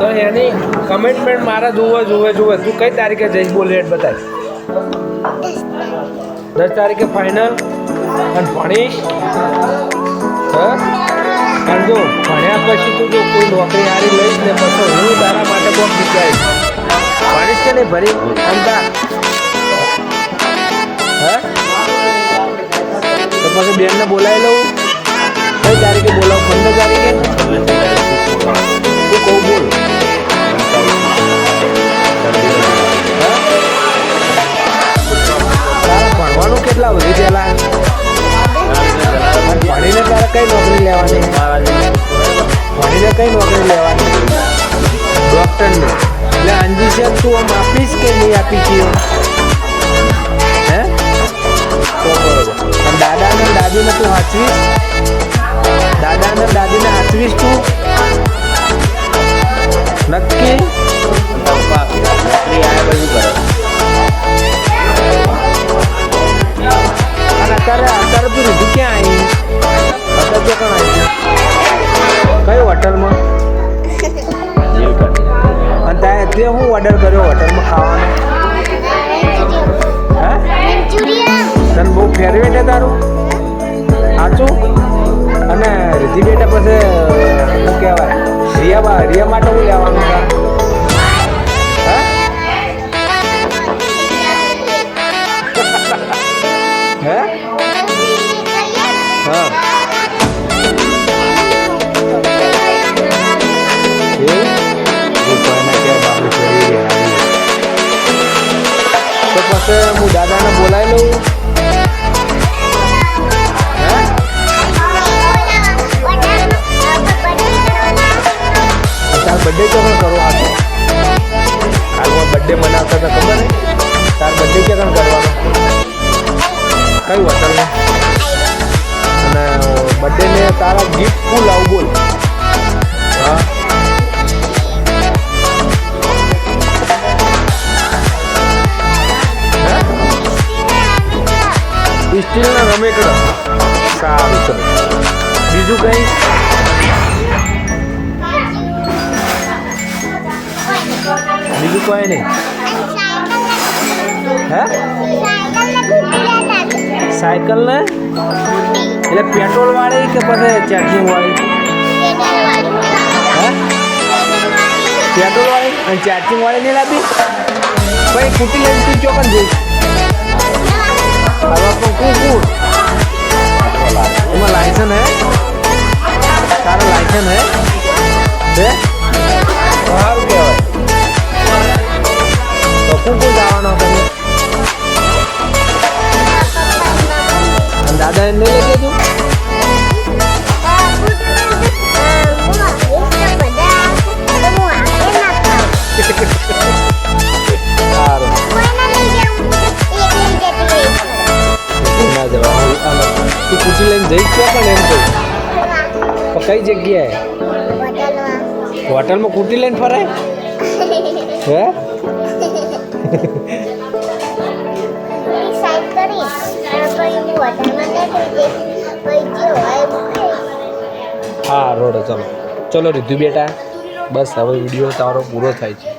તો એની કમિટમેન્ટ મારા જુએ જુએ જુએ તું કઈ તારીખે જઈશ? બોલ રેટ બતાય. દસ તારીખે ફાઇનલ અને ભણીશ. અને જો ભણ્યા પછી તું જો કોઈ નોકરી હારી લઈશ ને પછી હું તારા માટે બહુ વિચારીશ ભણીશ કે નહીં ભરી અમદા હા? તો પછી બેનને બોલાવી લઉં? કઈ તારીખે બોલાવું? કઈ નોકરી લેવાની. ભણીને કઈ નોકરી લેવાની? ડોક્ટરની. એટલે અંજી છે તું આમ આપીશ કે નહીં આપી છીએ હે? તો દાદા અને દાદીને તું હાચવીશ? દાદા અને દાદીને હાચવીશ તું? નક્કી? તે હું ઓર્ડર કર્યો હોટલમાં ખાવાનો. તને બહુ ફેરવેટ તારું? સાચું? અને રીધી બેટા પાસે, શું કહેવાય રિયા રિયા માટે હું લેવાનું છે. હે? હે? બર્થડે ક્યાં કરવો આ હાલમાં બર્થડે મનાવતા હતા ખબર ને તાર બર્થડે ક્યાં કરવાનો? કઈ હોટલમાં અને બર્થડે ને તારા ગિફ્ટ શું લાવું બોલ. હે? સ્ટીલના રમેકડા. સારું, ચલો. બીજું કંઈ? કોઈ નહીં. હે? સાયકલ ને એટલે પેટ્રોલ વાળી કે પછી ચાર્જિંગ વાળી હે? પેટ્રોલ વાળી અને ચાર્જિંગ વાળી નહીં લાવી ભાઈ, ખૂટી લઈને તું ચોકન જઈશ. હવે પણ કું કું એમાં લાયસન્સ હે? તારા લાયસન્સ હે? હે દાદા એને લઈ લેજે કુટી લઈને જઈ ક્યાં પણ એમ તો. કઈ જગ્યાએ? હોટલમાં કુટી લઈને ફરાય? હે? હા રોડો ચલો. ચલો રીધુ બેટા. બસ હવે વીડિયો તારો પૂરો થાય છે.